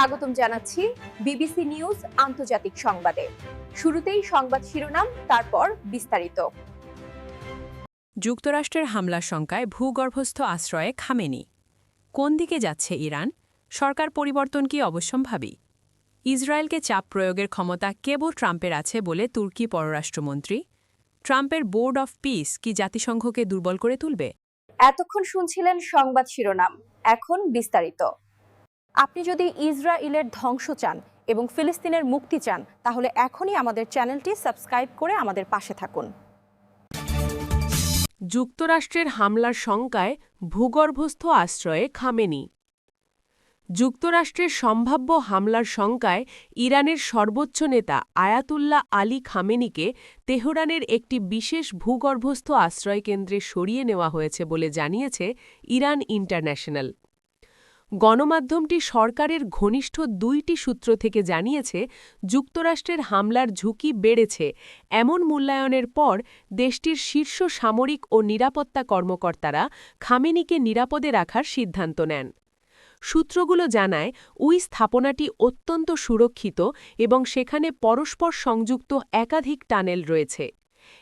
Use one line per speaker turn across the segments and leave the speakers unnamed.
স্বাগতম জানাচ্ছি BBC news আন্তর্জাতিক সংবাদে। শুরুতেই সংবাদ শিরোনাম তারপর বিস্তারিত।
যুক্তরাষ্ট্রের হামলার শঙ্কায় ভূগর্ভস্থ আশ্রয়ে খামেনি। কোন দিকে যাচ্ছে ইরান? সরকার পরিবর্তন কি অবশ্যম্ভাবী? ইসরায়েলকে চাপ প্রয়োগের ক্ষমতা কেবল ট্রাম্পের আছে বলে তুর্কি পররাষ্ট্রমন্ত্রী? ট্রাম্পের বোর্ড অফ পিস কি জাতিসংঘকে দুর্বল করে তুলবে?
এতক্ষণ শুনছিলেন সংবাদ শিরোনাম এখন বিস্তারিত। আপনি যদি ইসরায়েলের ধ্বংস চান এবং ফিলিস্তিনের মুক্তি চান, তাহলে এখনই আমাদের চ্যানেলটি সাবস্ক্রাইব করে আমাদের পাশে থাকুন।
যুক্তরাষ্ট্রের হামলার শঙ্কায় ভূগর্ভস্থ আশ্রয়ে খামেনি। যুক্তরাষ্ট্রের সম্ভাব্য হামলার শঙ্কায় ইরানের সর্বোচ্চ নেতা আয়াতুল্লাহ আলী খামেনিকে তেহরানের একটি বিশেষ ভূগর্ভস্থ আশ্রয়কেন্দ্রে সরিয়ে নেওয়া হয়েছে বলে জানিয়েছে ইরান ইন্টারন্যাশনাল। গণমাধ্যমটি সরকারের ঘনিষ্ঠ দুইটি সূত্র থেকে জানিয়েছে, যুক্তরাষ্ট্রের হামলার ঝুঁকি বেড়েছে। এমন মূল্যায়নের পর দেশটির শীর্ষ সামরিক ও নিরাপত্তা কর্মকর্তারা খামেনিকে নিরাপদে রাখার সিদ্ধান্ত নেন। সূত্রগুলো জানায়, ওই স্থাপনাটি অত্যন্ত সুরক্ষিত এবং সেখানে পরস্পর সংযুক্ত একাধিক টানেল রয়েছে।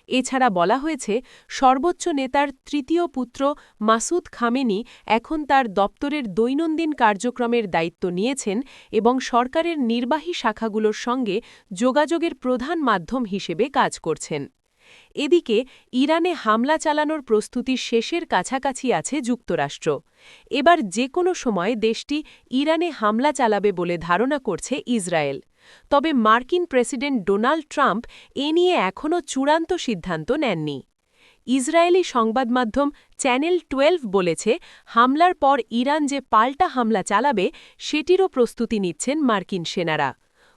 এছাড়া বলা হয়েছে, সর্বোচ্চ নেতার তৃতীয় পুত্র মাসুদ খামেনি এখন তার দপ্তরের দৈনন্দিন কার্যক্রমের দায়িত্ব নিয়েছেন এবং সরকারের নির্বাহী শাখাগুলোর সঙ্গে যোগাযোগের প্রধান মাধ্যম হিসেবে কাজ করছেন। এদিকে, ইরানে হামলা চালানোর প্রস্তুতি শেষের কাছাকাছি আছে যুক্তরাষ্ট্র। এবার যে কোনো সময় দেশটি ইরানে হামলা চালাবে বলে ধারণা করছে ইসরায়েল। তবে মার্কিন প্রেসিডেন্ট ডোনাল্ড ট্রাম্প এ নিয়ে এখনও চূড়ান্ত সিদ্ধান্ত নেননি। ইসরায়েলি সংবাদ মাধ্যম চ্যানেল টুয়েলভ বলেছে, হামলার পর ইরান যে পাল্টা হামলা চালাবে, সেটিরও প্রস্তুতি নিচ্ছেন মার্কিন সেনারা।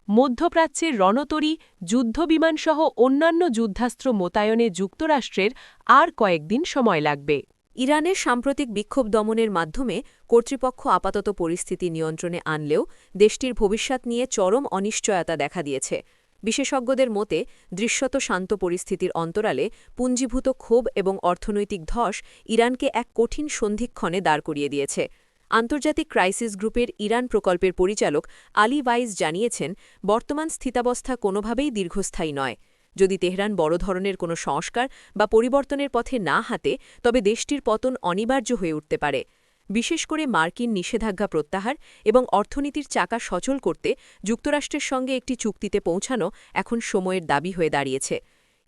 মধ্যপ্রাচ্যের রণতরী, যুদ্ধবিমানসহ অন্যান্য যুদ্ধাস্ত্র মোতায়নে যুক্তরাষ্ট্রের আর কয়েকদিন সময় লাগবে।
ইরানের সাম্প্রতিক বিক্ষোভ দমনের মাধ্যমে কর্তৃপক্ষ আপাতত পরিস্থিতি নিয়ন্ত্রণে আনলেও দেশটির ভবিষ্যৎ নিয়ে চরম অনিশ্চয়তা দেখা দিয়েছে। বিশেষজ্ঞদের মতে, দৃশ্যত শান্ত পরিস্থিতির অন্তরালে পুঞ্জীভূত ক্ষোভ এবং অর্থনৈতিক ধস ইরানকে এক কঠিন সন্ধিক্ষণে দাঁড় করিয়ে দিয়েছে। আন্তর্জাতিক ক্রাইসিস গ্রুপের ইরান প্রকল্পের পরিচালক আলী ওয়াইজ জানিয়েছেন, বর্তমান স্থিতাবস্থা কোনোভাবেই দীর্ঘস্থায়ী নয়। যদি তেহরান বড় ধরনের কোনো সংস্কার বা পরিবর্তনের পথে না হাতে তবে দেশটির পতন অনিবার্য হয়ে উঠতে পারে। বিশেষ করে মার্কিন নিষেধাজ্ঞা প্রত্যাহার এবং অর্থনীতির চাকা সচল করতে যুক্তরাষ্ট্রের সঙ্গে একটি চুক্তিতে পৌঁছানো এখন সময়ের দাবি হয়ে দাঁড়িয়েছে।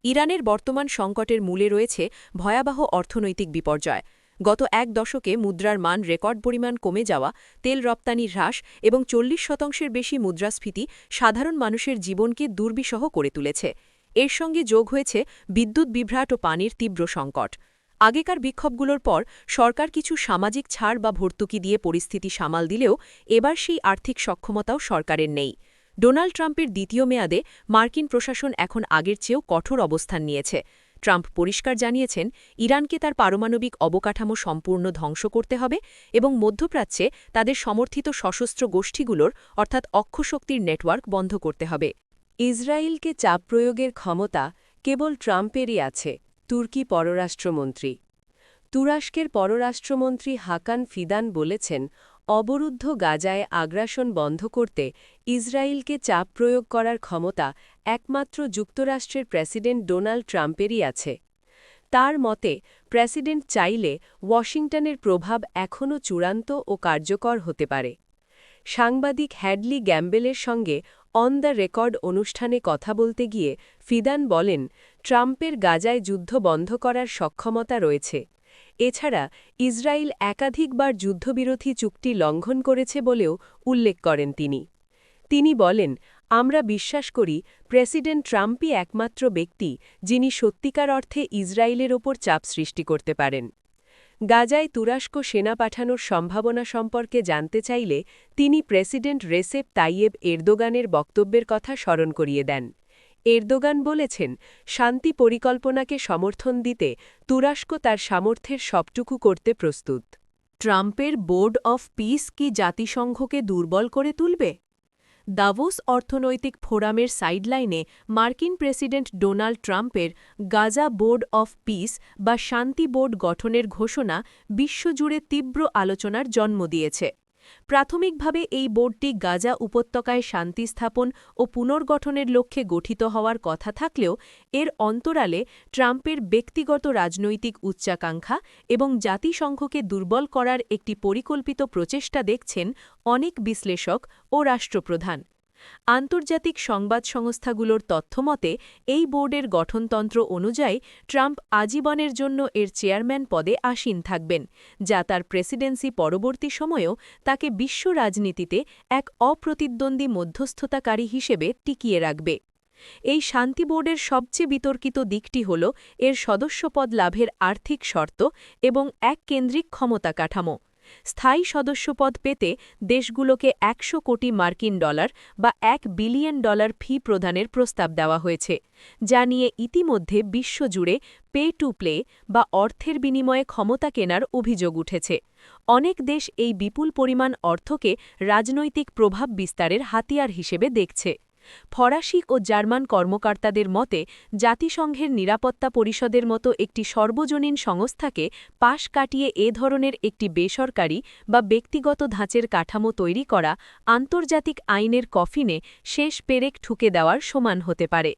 ইরানের বর্তমান সংকটের মূলে রয়েছে ভয়াবহ অর্থনৈতিক বিপর্যয়। গত এক দশকে মুদ্রার মান রেকর্ড পরিমাণ কমে যাওয়া, তেল রপ্তানি হ্রাস এবং চল্লিশ শতাংশের বেশি মুদ্রাস্ফীতি সাধারণ মানুষের জীবনকে দুর্বিষহ করে তুলেছে। এর সঙ্গে যোগ হয়েছে বিদ্যুৎ, বিভ্রাট ও পানির তীব্র সংকট। আগেকার বিক্ষোভগুলোর পর সরকার কিছু সামাজিক ছাড় বা ভর্তুকি দিয়ে পরিস্থিতি সামাল দিলেও এবার সেই আর্থিক সক্ষমতাও সরকারের নেই। ডোনাল্ড ট্রাম্পের দ্বিতীয় মেয়াদে মার্কিন প্রশাসন এখন আগের চেয়েও কঠোর অবস্থান নিয়েছে। ট্রাম্প পরিষ্কার জানিয়েছেন, ইরানকে তার পারমাণবিক অবকাঠামো সম্পূর্ণ ধ্বংস করতে হবে এবং মধ্যপ্রাচ্যে তাদের সমর্থিত সশস্ত্র গোষ্ঠীগুলোর, অর্থাৎ অক্ষশক্তির নেটওয়ার্ক বন্ধ করতে হবে। ইসরায়েলকে চাপ প্রয়োগের ক্ষমতা কেবল ট্রাম্পেরই আছে, তুর্কি পররাষ্ট্রমন্ত্রী। তুরস্কের পররাষ্ট্রমন্ত্রী হাকান ফিদান বলেছেন, অবরুদ্ধ গাজায় আগ্রাসন বন্ধ করতে ইসরায়েলকে চাপ প্রয়োগ করার ক্ষমতা একমাত্র যুক্তরাষ্ট্রের প্রেসিডেন্ট ডোনাল্ড ট্রাম্পেরই আছে। তার মতে, প্রেসিডেন্ট চাইলে ওয়াশিংটনের প্রভাব এখনও চূড়ান্ত ও কার্যকর হতে পারে। সাংবাদিক হ্যাডলি গ্যাম্বেলের সঙ্গে অন দ্য রেকর্ড অনুষ্ঠানে কথা বলতে গিয়ে ফিদান বলেন, ট্রাম্পের গাজায় যুদ্ধ বন্ধ করার সক্ষমতা রয়েছে। এছাড়া, ইসরায়েল একাধিকবার যুদ্ধবিরোধী চুক্তি লঙ্ঘন করেছে বলেও উল্লেখ করেন তিনি। তিনি বলেন, আমরা বিশ্বাস করি, প্রেসিডেন্ট ট্রাম্পই একমাত্র ব্যক্তি যিনি সত্যিকার অর্থে ইসরায়েলের ওপর চাপ সৃষ্টি করতে পারেন। গাজায় তুরস্ক সেনা পাঠানোর সম্ভাবনা সম্পর্কে জানতে চাইলে তিনি প্রেসিডেন্ট রেসেপ তাইয়েব এরদোগানের বক্তব্যের কথা স্মরণ করিয়ে দেন। এরদোগান বলেছেন, শান্তি পরিকল্পনাকে সমর্থন দিতে তুরস্ক তার সামর্থ্যের সবটুকু করতে প্রস্তুত। ট্রাম্পের বোর্ড অফ পিস কি জাতিসংঘকে দুর্বল করে তুলবে? দাভোস অর্থনৈতিক ফোরামের সাইডলাইনে মার্কিন প্রেসিডেন্ট ডোনাল্ড ট্রাম্পের গাজা বোর্ড অফ পিস বা শান্তি বোর্ড গঠনের ঘোষণা বিশ্বজুড়ে তীব্র আলোচনার জন্ম দিয়েছে। প্রাথমিকভাবে এই বোর্ডটি গাজা উপত্যকায় শান্তি স্থাপন ও পুনর্গঠনের লক্ষ্যে গঠিত হওয়ার কথা থাকলেও, এর অন্তরালে ট্রাম্পের ব্যক্তিগত রাজনৈতিক উচ্চাকাঙ্ক্ষা এবং জাতিসংঘকে দুর্বল করার একটি পরিকল্পিত প্রচেষ্টা দেখছেন অনেক বিশ্লেষক ও রাষ্ট্রপ্রধান। আন্তর্জাতিক সংবাদ সংস্থাগুলোর তথ্যমতে, এই বোর্ডের গঠনতন্ত্র অনুযায়ী ট্রাম্প আজীবনের জন্য এর চেয়ারম্যান পদে আসীন থাকবেন, যা তার প্রেসিডেন্সি পরবর্তী সময়েও তাকে বিশ্ব রাজনীতিতে এক অপ্রতিদ্বন্দ্বী মধ্যস্থতাকারী হিসেবে টিকিয়ে রাখবে। এই শান্তি বোর্ডের সবচেয়ে বিতর্কিত দিকটি হল, এর সদস্যপদ লাভের আর্থিক শর্ত এবং এক কেন্দ্রিক ক্ষমতা কাঠামো। স্থায়ী সদস্যপদ পেতে দেশগুলোকে একশো কোটি মার্কিন ডলার বা এক বিলিয়ন ডলার ফি প্রদানের প্রস্তাব দেওয়া হয়েছে, যা নিয়ে ইতিমধ্যে বিশ্বজুড়ে পে টু প্লে বা অর্থের বিনিময়ে ক্ষমতা কেনার অভিযোগ উঠেছে। অনেক দেশ এই বিপুল পরিমাণ অর্থকে রাজনৈতিক প্রভাব বিস্তারের হাতিয়ার হিসেবে দেখছে। ফরাসি ও জার্মান কর্মকর্তাদের মতে, জাতিসংঘের নিরাপত্তা পরিষদের মতো একটি সর্বজনীন সংস্থাকে পাশ কাটিয়ে এ ধরনের একটি বেসরকারি বা ব্যক্তিগত ধাঁচের কাঠামো তৈরি করা আন্তর্জাতিক আইনের কফিনে শেষ পেরেক ঠুকে দেওয়ার সমান হতে পারে।